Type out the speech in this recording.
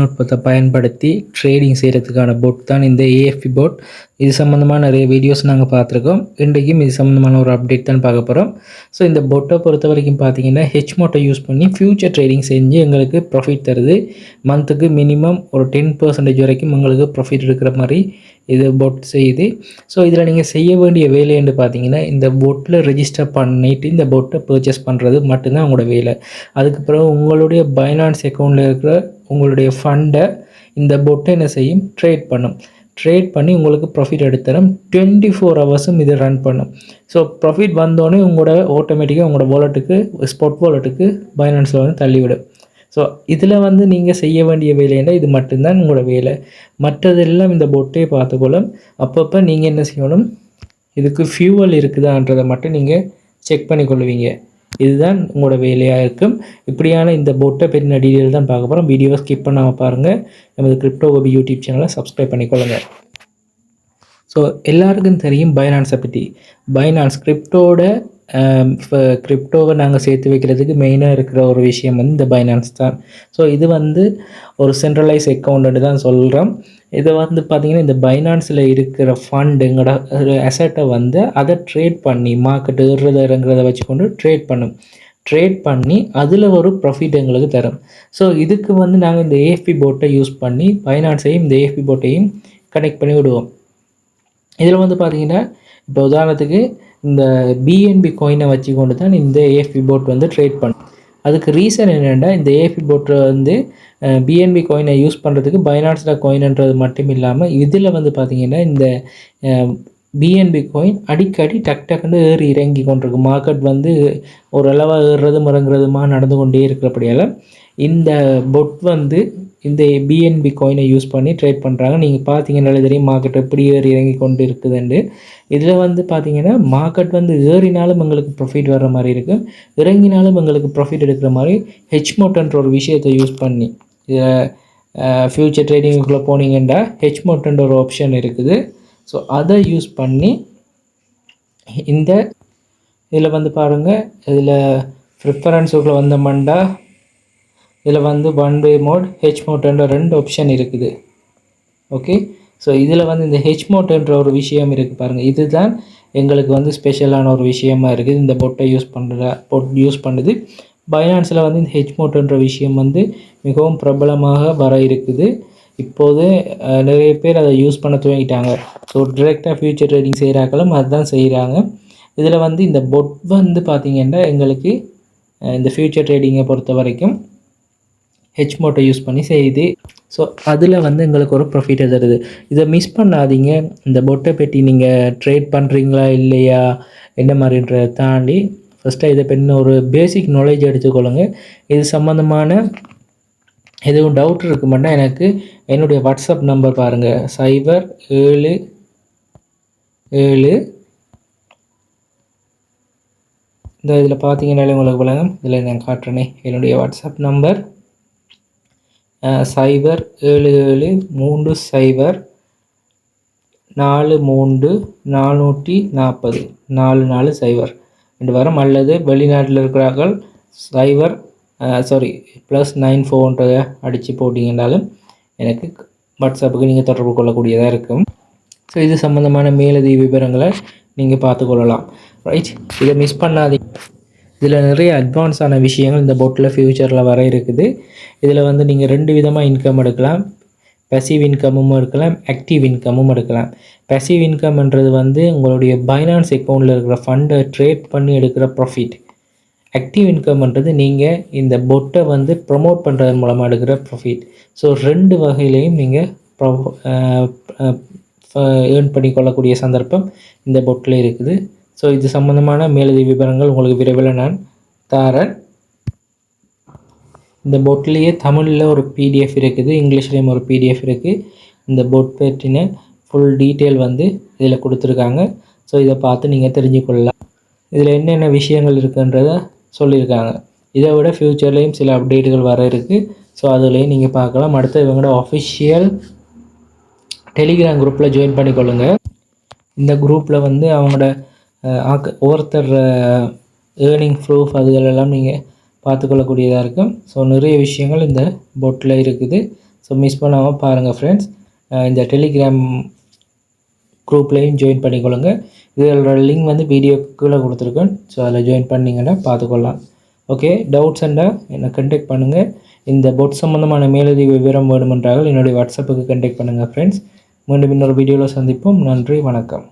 நுட்பத்தை பயன்படுத்தி ட்ரேடிங் செய்கிறதுக்கான போட் தான் இந்த ஏஎஃப்பி போட் இது சம்மந்தமான நிறைய வீடியோஸ் நாங்கள் பார்த்துருக்கோம். இன்றைக்கும் இது சம்மந்தமான ஒரு அப்டேட் தான் பார்க்க போகிறோம் ஸோ இந்த போட்டை பொறுத்த வரைக்கும் பார்த்தீங்கன்னா ஹெச் மோட்டை யூஸ் பண்ணி ஃப்யூச்சர் ட்ரேடிங் செஞ்சு எங்களுக்கு ப்ராஃபிட் தருது. மந்த்துக்கு மினிமம் ஒரு டென் பர்சன்டேஜ் வரைக்கும் உங்களுக்கு ப்ராஃபிட் எடுக்கிற மாதிரி இது போட் செய்யுது. ஸோ இதில் நீங்கள் செய்ய வேண்டிய வேலைன்னு பார்த்தீங்கன்னா இந்த போட்டில் ரெஜிஸ்டர் பண்ணிவிட்டு இந்த போட்டை பர்ச்சேஸ் பண்ணுறது மட்டும்தான் உங்களோட வேலை. அதுக்கப்புறம் உங்களுடைய பைனான்ஸ் அக்கௌண்ட்டில் இருக்கிற உங்களுடைய ஃபண்டை இந்த பொட்டை என்ன செய்யும்? ட்ரேட் பண்ணும். ட்ரேட் பண்ணி உங்களுக்கு ப்ராஃபிட் எடுத்துரும். டுவெண்ட்டி ஃபோர் ஹவர்ஸும் இது ரன் பண்ணும். ஸோ ப்ராஃபிட் வந்தோடனே உங்களோட ஆட்டோமேட்டிக்காக உங்களோட வாலெட்டுக்கு ஸ்பாட் வாலெட்டுக்கு பைனான்ஸில் வந்து தள்ளிவிடும். ஸோ இதில் வந்து நீங்கள் செய்ய வேண்டிய வேலைன்னா இது மட்டும்தான் உங்களோட வேலை. மற்றதெல்லாம் இந்த பொட்டையை பார்த்துக்கொள்ளும். அப்பப்போ நீங்கள் என்ன செய்யணும்? இதுக்கு ஃபியூவல் இருக்குதான்றதை மட்டும் நீங்கள் செக் பண்ணிக்கொள்வீங்க இதுதான் உங்களோட வேலையாக இருக்கும். இப்படியான இந்த போட்டை பெரிய டீட்டெயில் தான் பார்க்க போகிறோம் வீடியோவை ஸ்கிப் பண்ணாமல் பாருங்கள் நமது கிரிப்டோ கோபி யூடியூப் சேனலை சப்ஸ்கிரைப் பண்ணிக்கொள்ளுங்கள் ஸோ எல்லாருக்கும் தெரியும் பைனான்ஸை பற்றி பைனான்ஸ் கிரிப்டோட இப்போ கிரிப்டோவை நாங்கள் சேர்த்து வைக்கிறதுக்கு மெயினாக இருக்கிற ஒரு விஷயம் வந்து இந்த பைனான்ஸ் தான். ஸோ இது வந்து ஒரு சென்ட்ரலைஸ் அக்கௌண்ட்டு தான் சொல்கிறோம் இதை வந்து பார்த்திங்கன்னா இந்த பைனான்ஸில் இருக்கிற ஃபண்டுங்கட ஒரு அசட்டை வந்து அதை ட்ரேட் பண்ணி மார்க்கெட் ஏறுறத இறங்குறத வச்சுக்கொண்டு ட்ரேட் பண்ணும். ட்ரேட் பண்ணி அதில் ஒரு ப்ராஃபிட் எங்களுக்கு தரும். ஸோ இதுக்கு வந்து நாங்கள் இந்த ஏஎஃபி போட்டை யூஸ் பண்ணி பைனான்ஸையும் இந்த ஏஎஃபி போட்டையும் கனெக்ட் பண்ணி விடுவோம் இதில் வந்து பார்த்திங்கன்னா இப்போ உதாரணத்துக்கு இந்த பிஎன்பி கோயினை வச்சு கொண்டு தான் இந்த ஏஎஃபி போட் வந்து ட்ரேட் பண்ணும் அதுக்கு ரீசன் என்னென்னா இந்த ஏஎஃபி போட்டில் வந்து பிஎன்பி கோயினை யூஸ் பண்ணுறதுக்கு பைனான்ஸில் கோயினுன்றது மட்டும் இல்லாமல் இதில் வந்து பார்த்திங்கன்னா இந்த பிஎன்பி கோயின் அடிக்கடி டக் டக்குன்னு ஏறி இறங்கி கொண்டிருக்கு மார்க்கெட் வந்து ஓரளவாக ஏறுறதும் இறங்குறதுமாக நடந்து கொண்டே இருக்கிறபடியால் இந்த பொட் வந்து இந்த பிஎன்பி கோயினை யூஸ் பண்ணி ட்ரேட் பண்ணுறாங்க நீங்கள் பார்த்தீங்கன்னாலே தெரியும் மார்க்கெட் எப்படி ஏறி இறங்கி கொண்டு இருக்குதுண்டு இதில் வந்து பார்த்தீங்கன்னா மார்க்கெட் வந்து ஏறினாலும் எங்களுக்கு ப்ராஃபிட் வர்ற மாதிரி இருக்கும் இறங்கினாலும் எங்களுக்கு ப்ராஃபிட் எடுக்கிற மாதிரி ஹெச் மோட்டன்ற ஒரு விஷயத்தை யூஸ் பண்ணி ஃப்யூச்சர் ட்ரேடிங்குள்ளே போனீங்கன்னா ஹெச் மோட்டன்ற ஒரு ஆப்ஷன் இருக்குது. ஸோ அதை யூஸ் பண்ணி இந்த இதில் வந்து பாருங்கள் இதில் ப்ரிஃபரன்ஸுக்குள்ளே வந்தமாண்டா இதில் வந்து ஒன் வே மோட் ஹெச் மோட்ன்ற ரெண்டு ஆப்ஷன் இருக்குது. ஓகே ஸோ இதில் வந்து இந்த ஹெச் மோட்ன்ற ஒரு விஷயம் இருக்குது பாருங்கள் இதுதான் எங்களுக்கு வந்து ஸ்பெஷலான ஒரு விஷயமா இருக்குது இந்த பொட்டை யூஸ் பண்ணுற பொட் யூஸ் பண்ணுது. பைனான்ஸில் வந்து இந்த ஹெச் மோட்ன்ற விஷயம் வந்து மிகவும் பிரபலமாக வர இருக்குது. இப்போது நிறைய பேர் அதை யூஸ் பண்ண துவங்கிட்டாங்க. ஸோ டிரெக்டாக ஃபியூச்சர் ட்ரேடிங் செய்கிறாக்களும் அதுதான் செய்கிறாங்க இதில் வந்து இந்த பொட் வந்து பார்த்திங்கன்னா எங்களுக்கு இந்த ஃபியூச்சர் ட்ரேடிங்கை பொறுத்த வரைக்கும் ஹெச் மோட்டை யூஸ் பண்ணி செய்யுது. ஸோ அதில் வந்து எங்களுக்கு ஒரு ப்ராஃபிட்டை தருது. இதை மிஸ் பண்ணாதீங்க. இந்த பொட்டை பெட்டி நீங்கள் ட்ரேட் பண்ணுறீங்களா இல்லையா? என்ன மாதிரின்றதை தாண்டி ஃபஸ்ட்டு இதை பெண் ஒரு பேசிக் நாலேஜ் எடுத்துக்கொள்ளுங்க இது சம்மந்தமான எதுவும் டவுட் இருக்கு எனக்கு என்னுடைய வாட்ஸ்அப் நம்பர் பாருங்கள் சைபர் ஏழு ஏழு. இந்த இதில் பார்த்தீங்கன்னாலே உங்களுக்கு பழகம் இதில் நான் காட்டுறேனே. என்னுடைய வாட்ஸ்அப் நம்பர் சைபர் ஏழு ஏழு மூன்று சைபர் நாலு மூன்று நானூற்றி நாற்பது. நாலு நாலு சைபர். ரெண்டு வாரம் அல்லது வெளிநாட்டில் இருக்கிறார்கள் சைபர் சாரி ப்ளஸ் நைன் ஃபோன்றதை அடித்து போட்டிங்கனாலும் எனக்கு வாட்ஸ்அப்புக்கு நீங்கள் தொடர்பு கொள்ளக்கூடியதாக இருக்கும். ஸோ இது சம்மந்தமான மேலதிக விவரங்களை நீங்கள் பார்த்துக்கொள்ளலாம் ரைட் இதை மிஸ் பண்ணாதீங்க. இதில் நிறைய அட்வான்ஸான விஷயங்கள் இந்த போட்டில் ஃப்யூச்சரில் வர இருக்குது. இதில் வந்து நீங்கள் ரெண்டு விதமாக இன்கம் எடுக்கலாம். பெசிவ் இன்கமும் எடுக்கலாம் ஆக்டிவ் இன்கமும் எடுக்கலாம். பெசிவ் இன்கம்ன்றது வந்து உங்களுடைய பைனான்ஸ் அக்கௌண்ட்டில் இருக்கிற ஃபண்டை ட்ரேட் பண்ணி எடுக்கிற ப்ராஃபிட் ஆக்டிவ் இன்கம்ன்றது நீங்கள் இந்த பொட்டை வந்து ப்ரமோட் பண்ணுறது மூலமாக எடுக்கிற ப்ராஃபிட் ஸோ ரெண்டு வகையிலையும் நீங்கள் ஏர்ன் பண்ணி கொள்ளக்கூடிய சந்தர்ப்பம் இந்த பொட்டில் இருக்குது. ஸோ இது சம்மந்தமான மேலதிக விவரங்கள் உங்களுக்கு விரைவில் நான் தரேன். இந்த பொட்லேயே தமிழில் ஒரு பிடிஎஃப் இருக்குது இங்கிலீஷ்லேயும் ஒரு பிடிஎஃப் இருக்குது இந்த பொட் பற்றின ஃபுல் டீட்டெயில் வந்து இதில் கொடுத்துருக்காங்க. ஸோ இதை பார்த்து நீங்கள் தெரிஞ்சுக்கொள்ளலாம். இதில் என்னென்ன விஷயங்கள் இருக்குன்றத சொல்லியிருக்காங்க. இதை விட ஃப்யூச்சர்லேயும் சில அப்டேட்டுகள் வர இருக்குது ஸோ அதுலேயும் நீங்கள் பார்க்கலாம். அடுத்து இவங்களோட அஃபிஷியல் டெலிகிராம் குரூப்பில் ஜாயின் பண்ணிக்கொள்ளுங்கள் இந்த குரூப்பில் வந்து அவங்களோட ஆக்க ஒவ்வொருத்தர் ஏர்னிங் ப்ரூஃப் அதுகளெல்லாம் நீங்கள் பார்த்துக்கொள்ளக்கூடியதாக இருக்கும். ஸோ நிறைய விஷயங்கள் இந்த போட்டில் இருக்குது. ஸோ மிஸ் பண்ணாமல் பாருங்கள் ஃப்ரெண்ட்ஸ் இந்த டெலிகிராம் குரூப்லேயும் ஜாயின் பண்ணிக்கொள்ளுங்க. இதோட லிங்க் வந்து வீடியோ கீழே கொடுத்துருக்கேன். ஸோ அதில் ஜாயின் பண்ணிங்கன்னா பார்த்துக்கொள்ளலாம். ஓகே டவுட்ஸ் அண்டா என்னை கண்டெக்ட் பண்ணுங்கள் இந்த போட் சம்மந்தமான மேலதிக விவரம் வேணுமென்றால் என்னுடைய வாட்ஸ்அப்புக்கு கண்டெக்ட் பண்ணுங்கள் ஃப்ரெண்ட்ஸ் மீண்டும் இன்னொரு வீடியோவில் சந்திப்போம். நன்றி வணக்கம்.